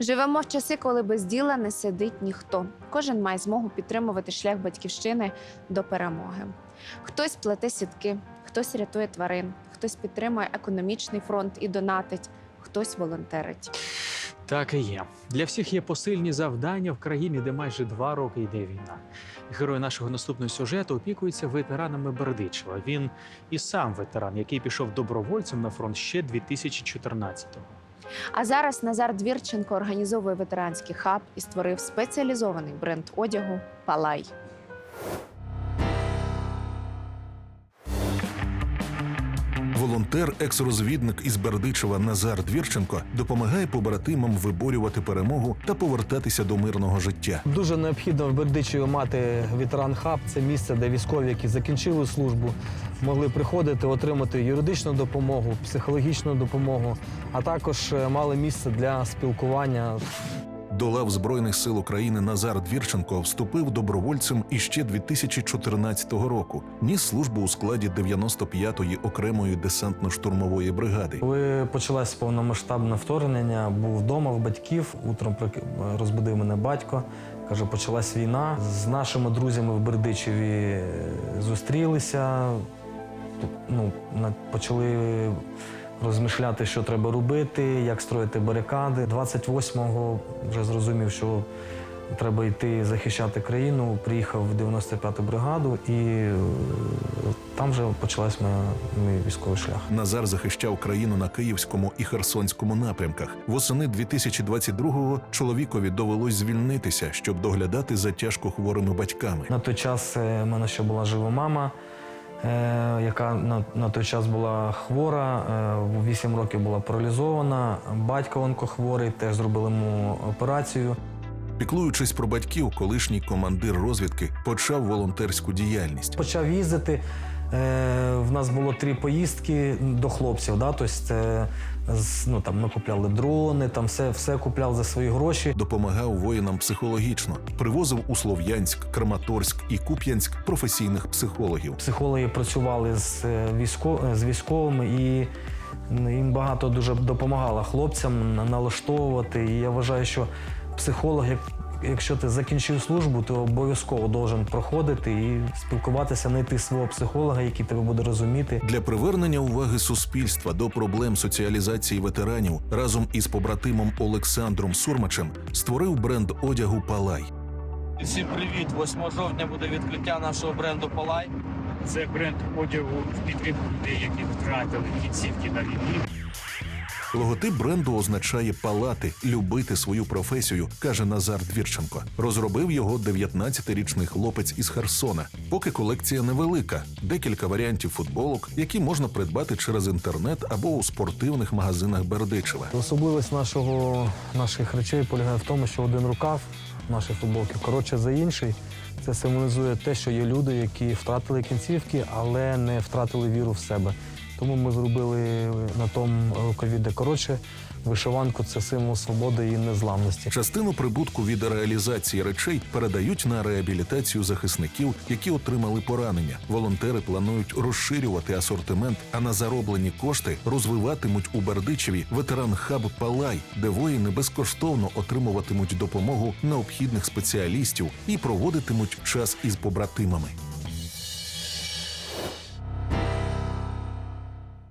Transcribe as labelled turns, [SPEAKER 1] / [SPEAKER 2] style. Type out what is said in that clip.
[SPEAKER 1] Живемо в часи, коли без діла не сидить ніхто. Кожен має змогу підтримувати шлях батьківщини до перемоги. Хтось плете сітки, хтось рятує тварин, хтось підтримує економічний фронт і донатить, хтось волонтерить.
[SPEAKER 2] Так і є. Для всіх є посильні завдання в країні, де майже два роки йде війна. Герой нашого наступного сюжету опікується ветеранами Бердичева. Він і сам ветеран, який пішов добровольцем на фронт ще 2014-го.
[SPEAKER 1] А зараз Назар Двірченко організовує ветеранський хаб і створив спеціалізований бренд одягу Палай.
[SPEAKER 3] Волонтер, екс-розвідник із Бердичева Назар Двірченко допомагає побратимам виборювати перемогу та повертатися до мирного життя.
[SPEAKER 4] Дуже необхідно в Бердичеві мати ветеран хаб. Це місце, де військові, які закінчили службу, могли приходити, отримати юридичну допомогу, психологічну допомогу, а також е, мали місце для спілкування.
[SPEAKER 3] До лав Збройних сил України Назар Двірченко вступив добровольцем іще 2014 року. Ніс службу у складі 95-ї окремої десантно-штурмової бригади.
[SPEAKER 4] Коли почалось повномасштабне вторгнення, був вдома в батьків. Утром розбудив мене батько. Каже, почалась війна. З нашими друзями в Бердичеві е, зустрілися. Ну, почали розмишляти, що треба робити, як строїти барикади. 28-го вже зрозумів, що треба йти захищати країну. Приїхав в 95-ту бригаду, і е, там вже почалась моя мій військовий шлях.
[SPEAKER 3] Назар захищав країну на Київському і Херсонському напрямках. Восени 2022-го чоловікові довелось звільнитися, щоб доглядати за тяжко хворими батьками.
[SPEAKER 4] На той час е, в мене ще була жива мама, яка на, на той час була хвора, вісім в 8 років була паралізована. Батько онкохворий, теж зробили йому операцію.
[SPEAKER 3] Піклуючись про батьків, колишній командир розвідки почав волонтерську діяльність.
[SPEAKER 4] Почав їздити. Е, в нас було три поїздки до хлопців. Да? Тобто ну, там, ми купляли дрони, там все, все купляв за свої гроші.
[SPEAKER 3] Допомагав воїнам психологічно, привозив у Слов'янськ, Краматорськ і Куп'янськ професійних психологів.
[SPEAKER 4] Психологи працювали з, е, військо, з військовими і їм багато дуже допомагала хлопцям налаштовувати. І я вважаю, що психолог, як, якщо ти закінчив службу, то обов'язково должен проходити і спілкуватися, знайти свого психолога, який тебе буде розуміти.
[SPEAKER 3] Для привернення уваги суспільства до проблем соціалізації ветеранів разом із побратимом Олександром Сурмачем створив бренд одягу Палай.
[SPEAKER 5] Всім привіт! 8 жовтня буде відкриття нашого бренду Палай.
[SPEAKER 6] Це бренд одягу в підтримку людей, які втратили кінцівки на війні.
[SPEAKER 3] Логотип бренду означає палати, любити свою професію, каже Назар Двірченко. Розробив його 19-річний хлопець із Херсона. Поки колекція невелика, декілька варіантів футболок, які можна придбати через інтернет або у спортивних магазинах Бердичева.
[SPEAKER 4] Особливість нашого, наших речей полягає в тому, що один рукав нашої футболки коротше за інший. Це символізує те, що є люди, які втратили кінцівки, але не втратили віру в себе. Тому ми зробили на тому рукаві, де коротше, вишиванку це символ свободи і незламності.
[SPEAKER 3] Частину прибутку від реалізації речей передають на реабілітацію захисників, які отримали поранення. Волонтери планують розширювати асортимент, а на зароблені кошти розвиватимуть у Бердичеві ветеран хаб Палай, де воїни безкоштовно отримуватимуть допомогу необхідних спеціалістів і проводитимуть час із побратимами.